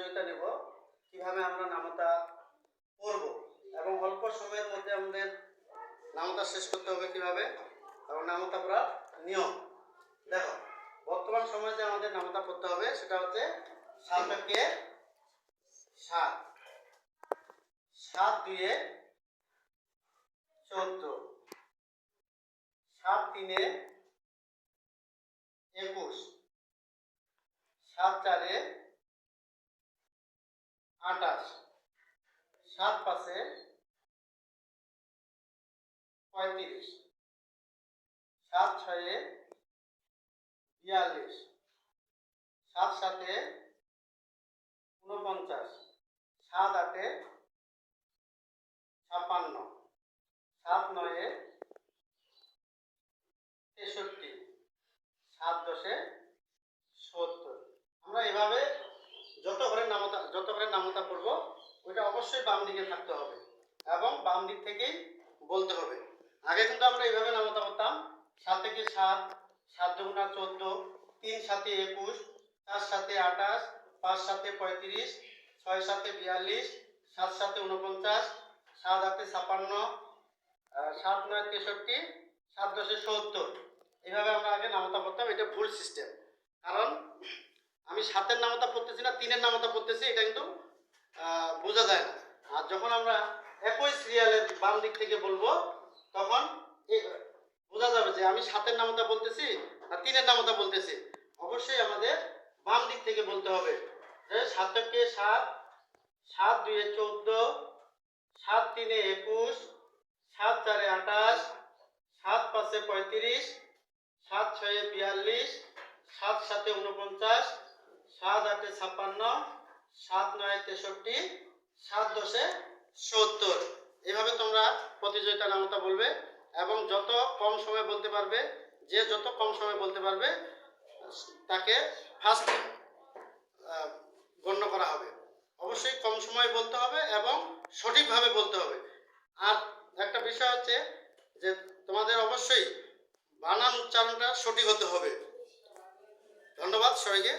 প্রতিযোগিতা নেব। কীভাবে আমরা নামতা পড়ব এবং অল্প সময়ের মধ্যে আমাদের নামতা শেষ করতে হবে কীভাবে? এবং নামতা পড়ার নিয়ম। দেখো, বর্তমান সময়ে যে আমাদের নামতা পড়তে হবে সেটা হচ্ছে সাতকে সাত। সাত দুয়ে চোদ্দ। সাত তিনে একুশ। সাত চারে আটাশ সাত পাশে পঁয়ত্রিশ। সাত ছয়ে বিয়াল্লিশ। সাত সাতে উনপঞ্চাশ সাত আটে ছাপ্পান্ন। সাত নয়ে তেষট্টি। সাত দশে সত্তর আমরা এভাবে যত ঘরের যত নামতা করব ওইটা অবশ্যই বাম দিকে থাকতে হবে এবং বাম দিক থেকেই বলতে হবে। আগে কিন্তু আমরা এইভাবে নামতা করতাম, সাত থেকে সাত সাত দুগুণা চোদ্দ, তিন সাতে একুশ, চার সাথে আঠাশ, পাঁচ সাতে পঁয়ত্রিশ, ছয় সাতে বিয়াল্লিশ, সাত সাতে উনপঞ্চাশ সাত আটে ছাপান্ন সাত নয় তেষট্টি, সাত দশে সত্তর। এইভাবে আমরা আগে নামতা পড়তাম এটা ভুল সিস্টেম কারণ আমি সাতের নামতা পড়তেছি না, তিনের নামতা পড়তেছি, এটা কিন্তু বোঝা যায় না। আর যখন আমরা একই সিরিয়ালের বাম দিক থেকে বলব, তখন বোঝা যাবে যে আমি সাতের নামতা বলতেছি না তিনের নামতা বলতেছি। অবশ্যই আমাদের বাম দিক থেকে বলতে হবে যে সাতকে সাত সাত দুয়ে চোদ্দ, সাত তিনে একুশ, সাত চারে আঠাশ, সাত পাঁচে পঁয়ত্রিশ, সাত ছয়ে বিয়াল্লিশ, সাত সাতে উনপঞ্চাশ সাত আটে ছাপ্পান্ন, সাত নয় তেষট্টি, সাত দশে সত্তর। এভাবে তোমরা প্রতিযোগিতা নামতা বলবে এবং যত কম সময় বলতে পারবে, যে যত কম সময় বলতে পারবে, তাকে ফার্স্ট গণ্য করা হবে। অবশ্যই কম সময় বলতে হবে এবং সঠিকভাবে বলতে হবে। আর একটা বিষয় হচ্ছে যে তোমাদের অবশ্যই বানান উচ্চারণটা সঠিক হতে হবে। ধন্যবাদ সবাইকে।